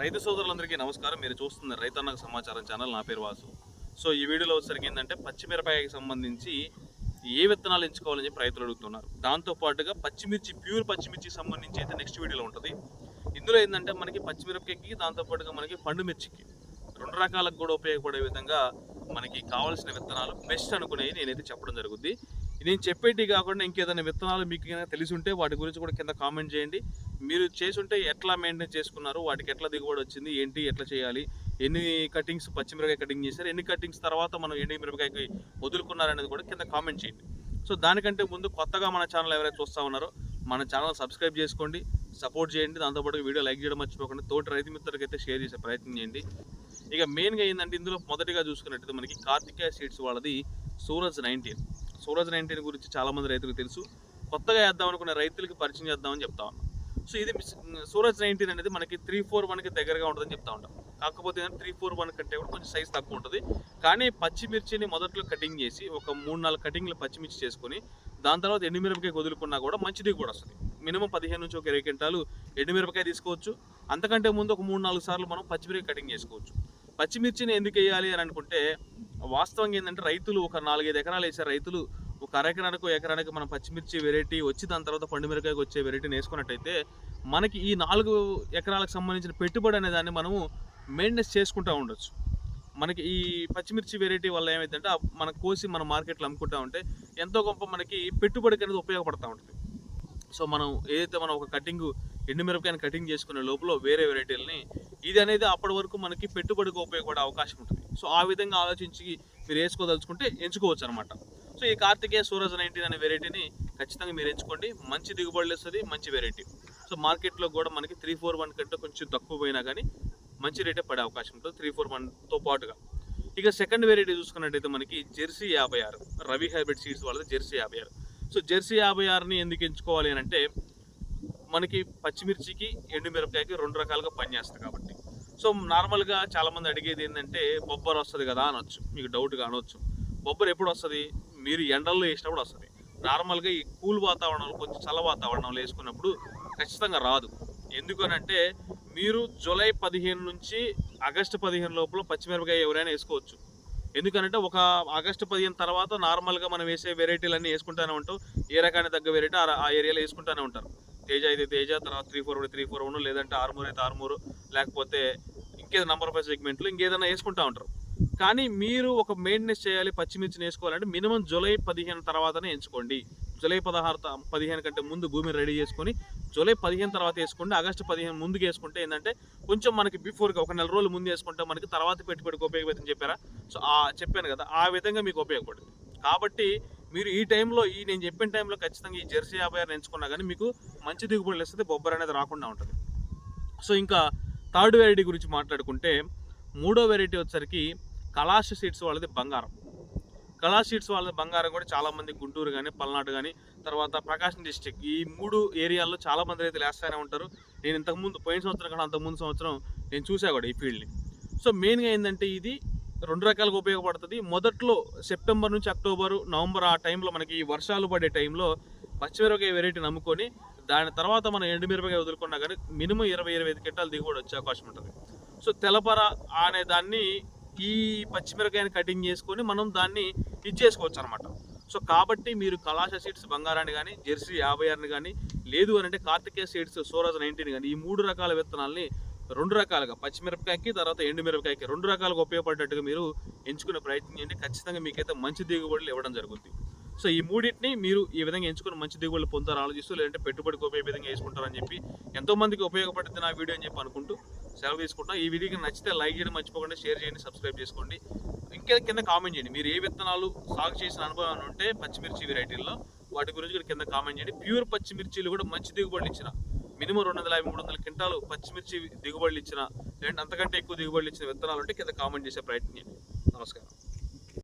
రైతు సోదరులందరికీ నమస్కారం. మీరు చూస్తున్న రైతన్నకు సమాచారం ఛానల్ నా పేరు వాసు. సో ఈ వీడియోలో వచ్చేసరికి ఏంటంటే పచ్చిమిరపకాయకి సంబంధించి ఏ విత్తనాలు ఎంచుకోవాలని చెప్పి రైతులు అడుగుతున్నారు. దాంతోపాటుగా పచ్చిమిర్చి ప్యూర్ పచ్చిమిర్చికి సంబంధించి అయితే నెక్స్ట్ వీడియోలో ఉంటుంది. ఇందులో ఏంటంటే మనకి పచ్చిమిరపకాయకి దాంతోపాటుగా మనకి పండు మిర్చికి రెండు రకాలకు కూడా ఉపయోగపడే విధంగా మనకి కావాల్సిన విత్తనాలు బెస్ట్ అనుకునేవి నేనైతే చెప్పడం జరుగుద్ది. నేను చెప్పేటి కాకుండా ఇంకేదైనా విత్తనాలు మీకు కనుక తెలిసి ఉంటే వాటి గురించి కూడా కింద కామెంట్ చేయండి. మీరు చేసుంటే ఎట్లా మెయింటైన్ చేసుకున్నారు? వాటికి ఎట్లా దిగుబడి వచ్చింది? ఏంటి? ఎట్లా చేయాలి? ఎన్ని కటింగ్స్ పచ్చిమిరపకాయ కటింగ్ చేశారు? ఎన్ని కటింగ్స్ తర్వాత మనం ఎండి మిరపకాయకి వదులుకున్నారనేది కూడా కింద కామెంట్ చేయండి. సో దానికంటే ముందు కొత్తగా మన ఛానల్ ఎవరైతే చూస్తూ ఉన్నారో మన ఛానల్ సబ్స్క్రైబ్ చేసుకోండి సపోర్ట్ చేయండి. దాంతోపాటు వీడియో లైక్ చేయడం మర్చిపోకండి. తోటి రైతు మిత్రులకైతే షేర్ చేసే ప్రయత్నం చేయండి. ఇక మెయిన్గా ఏంటంటే ఇందులో మొదటిగా చూసుకున్నట్టయితే మనకి కార్తికేయ సీడ్స్ వాళ్ళది సూరజ్ నైన్టీన్. సూరజ్ నైన్టీన్ గురించి చాలామంది రైతులకు తెలుసు. కొత్తగా వేద్దాం అనుకునే రైతులకు పరిచయం చేద్దామని చెప్తా ఉన్నాం. సో ఇది సూరజ్ నైన్టీన్ అనేది మనకి త్రీ ఫోర్ వన్కి దగ్గరగా ఉంటుందని చెప్తా ఉంటాం. కాకపోతే త్రీ ఫోర్ వన్ కంటే కూడా కొంచెం సైజ్ తక్కువ ఉంటుంది. కానీ పచ్చిమిర్చిని మొదట్లో కటింగ్ చేసి ఒక మూడు నాలుగు కటింగ్లు పచ్చిమిర్చి చేసుకొని దాని తర్వాత ఎండుమిరపకాయ వదులుకున్నా కూడా మంచిది కూడా వస్తుంది. మినిమం పదిహేను నుంచి ఒక ఇరవై క్వింటాలు ఎండుమిరపకాయ తీసుకోవచ్చు. అంతకంటే ముందు ఒక మూడు నాలుగు సార్లు మనం పచ్చిమిరపకాయ కటింగ్ చేసుకోవచ్చు. పచ్చిమిర్చిని ఎందుకు వేయాలి అని అనుకుంటే వాస్తవంగా ఏంటంటే రైతులు ఒక నాలుగైదు ఎకరాలు వేసే రైతులు ఒక అరెకరానికి ఎకరానికి మనం పచ్చిమిర్చి వెరైటీ వచ్చి దాని తర్వాత పండు మిరకాయకి వచ్చే వెరైటీని వేసుకున్నట్టయితే మనకి ఈ నాలుగు ఎకరాలకు సంబంధించిన పెట్టుబడి అనే దాన్ని మనము మెయింటెన్స్ చేసుకుంటూ ఉండొచ్చు. మనకి ఈ పచ్చిమిర్చి వెరైటీ వల్ల ఏమైందంటే మనం కోసి మన మార్కెట్లో అమ్ముకుంటా ఉంటే ఎంతో గొప్ప మనకి పెట్టుబడికి అనేది ఉపయోగపడుతూ ఉంటుంది. సో మనం ఏదైతే మనం ఒక కటింగ్ ఎండుమిరపకాయని కటింగ్ చేసుకునే లోపల వేరే వెరైటీలని ఇది అనేది అప్పటి వరకు మనకి పెట్టుబడికి ఉపయోగపడే అవకాశం ఉంటుంది. సో ఆ విధంగా ఆలోచించి మీరు వేసుకోదలుచుకుంటే ఎంచుకోవచ్చు అనమాట సో ఈ కార్తికేయ సూరజ్ నైన్టీన్ అనే వెరైటీని ఖచ్చితంగా మీరు ఎంచుకోండి. మంచి దిగుబడులు వస్తుంది మంచి వెరైటీ. సో మార్కెట్లో కూడా మనకి త్రీ ఫోర్ వన్ కంటే కొంచెం తక్కువ పోయినా కానీ మంచి రేటే పడే అవకాశం ఉంటుంది త్రీ ఫోర్ వన్తో పాటుగా. ఇక సెకండ్ వెరైటీ చూసుకున్నట్టయితే మనకి జెర్సీ యాభై ఆరు రవి హైబ్రిడ్ సీడ్స్ వాళ్ళది జెర్సీ యాభై ఆరు. సో జెర్సీ యాభై ఆరుని ఎందుకు ఎంచుకోవాలి అని అంటే మనకి పచ్చిమిర్చికి ఎండుమిరపకాయకి రెండు రకాలుగా పనిచేస్తుంది కాబట్టి. సో నార్మల్గా చాలామంది అడిగేది ఏంటంటే బొబ్బర్ వస్తుంది కదా అనొచ్చు. మీకు డౌట్గా అనొచ్చు. బొబ్బర్ ఎప్పుడు వస్తుంది? మీరు ఎండల్లో వేసినప్పుడు వస్తుంది. నార్మల్గా ఈ కూల్ వాతావరణంలో కొంచెం చల్ల వాతావరణంలో వేసుకున్నప్పుడు ఖచ్చితంగా రాదు. ఎందుకనంటే మీరు జూలై పదిహేను నుంచి ఆగస్టు పదిహేను లోపల పచ్చిమిరపకాయ ఎవరైనా వేసుకోవచ్చు. ఎందుకనంటే ఒక ఆగస్టు పదిహేను తర్వాత నార్మల్గా మనం వేసే వెరైటీలన్నీ వేసుకుంటూనే ఉంటాం. ఏ రకానికి తగ్గ వెరైటీ ఆ ఏరియాలో వేసుకుంటూనే ఉంటారు. తేజ అయితే తేజ తర్వాత three four three four one లేదంటే ఆర్మూర్ అయితే ఆర్మూర్ లేకపోతే ఇంకేదో నంబర్ ఫైవ్ సెగ్మెంట్లు ఇంకేదైనా వేసుకుంటూ ఉంటారు. కానీ మీరు ఒక మెయింటెనెన్స్ చేయాలి పచ్చిమిర్చిని వేసుకోవాలంటే మినిమం జూలై పదిహేను తర్వాతనే ఎంచుకోండి. జూలై పదహారు పదిహేను కంటే ముందు భూమిని రెడీ చేసుకొని జూలై పదిహేను తర్వాత వేసుకోండి ఆగస్టు పదిహేను ముందుకు వేసుకుంటే ఏంటంటే కొంచెం మనకి బిఫోర్గా ఒక నెల రోజులు ముందు వేసుకుంటే మనకి తర్వాత పెట్టుబడికి ఉపయోగపడుతుంది చెప్పారా? సో ఆ చెప్పాను కదా ఆ విధంగా మీకు ఉపయోగపడుతుంది. కాబట్టి మీరు ఈ టైంలో ఈ నేను చెప్పిన టైంలో ఖచ్చితంగా ఈ జెర్సీ యాభై ఆరు ఎంచుకున్నా కానీ మీకు మంచి దిగుబడులు వస్తుంది బొబ్బర్ అనేది రాకుండా ఉంటుంది. సో ఇంకా థర్డ్ వెరైటీ గురించి మాట్లాడుకుంటే మూడో వెరైటీ వచ్చేసరికి కలాష్ సీడ్స్ వాళ్ళది బంగారం. కళా సీడ్స్ వాళ్ళది బంగారం కూడా చాలామంది గుంటూరు కానీ పల్నాడు కానీ తర్వాత ప్రకాశం డిస్టిక్ ఈ మూడు ఏరియాల్లో చాలామంది రైతులు వేస్తూనే ఉంటారు. నేను ఇంతకుముందు పోయిన సంవత్సరం కన్నా అంతకుముందు సంవత్సరం నేను చూసా కూడా ఈ ఫీల్డ్ని. సో మెయిన్గా ఏంటంటే ఇది రెండు రకాలుగా ఉపయోగపడుతుంది. మొదట్లో సెప్టెంబర్ నుంచి అక్టోబర్ నవంబర్ ఆ టైంలో మనకి ఈ వర్షాలు పడే టైంలో పచ్చిమిరపకాయ వెరైటీ నమ్ముకొని దాని తర్వాత మనం ఎండుమిరపకాయ వదులుకున్నా కానీ మినిమం ఇరవై ఇరవై ఐదు కింటాలు దిగుబడి వచ్చే అవకాశం ఉంటుంది. సో తెలపర అనే దాన్ని ఈ పచ్చిమిరపకాయని కటింగ్ చేసుకొని మనం దాన్ని ఇచ్చేసుకోవచ్చు అనమాట సో కాబట్టి మీరు కళాశ సీడ్స్ బంగారాన్ని కానీ జెర్సీ యాభై ఆరుని కానీ లేదు అని అంటే కార్తికేయ సీడ్స్ సోరాజ్ నైన్టీన్ కానీ ఈ మూడు రకాల విత్తనాల్ని రెండు రకాలుగా పచ్చిమిరపకాయకి తర్వాత ఎండుమిరపకాయకి రెండు రకాలుగా ఉపయోగపడేటట్టుగా మీరు ఎంచుకునే ప్రయత్నం చేయండి. ఖచ్చితంగా మీకైతే మంచి దిగుబడులు ఇవ్వడం జరుగుతుంది సో ఈ మూడింటిని మీరు ఈ విధంగా ఎంచుకుని మంచి దిగుబడులు పొందారు ఆలోచిస్తూ లేదంటే పెట్టుబడికి ఉపయోగ విధంగా వేసుకుంటారని చెప్పి ఎంతోమందికి ఉపయోగపడుతుంది నా వీడియో అని చెప్పి అనుకుంటూ సెలవు తీసుకుంటాం ఈ వీడియోకి నచ్చితే లైక్ చేయడం మర్చిపోకుండా షేర్ చేయండి సబ్స్క్రైబ్ చేసుకోండి. ఇంకా కింద కామెంట్ చేయండి. మీరు ఏ విత్తనాలు సాగు చేసిన అనుభవం ఉంటే పచ్చిమిర్చి వెరైటీల్లో వాటి గురించి కూడా కింద కామెంట్ చేయండి. ప్యూర్ పచ్చిమిర్చిలు కూడా మంచి దిగుబడులు ఇచ్చిన మినిమం రెండు వందల యాభై మూడు వందల క్వింటాలు పచ్చిమిర్చి దిగుబడులు ఇచ్చిన లేదంటే అంతకంటే ఎక్కువ దిగుబడులు ఇచ్చిన విత్తనాలు ఉంటే కింద కామెంట్ చేసే ప్రయత్నం చేయండి. నమస్కారం.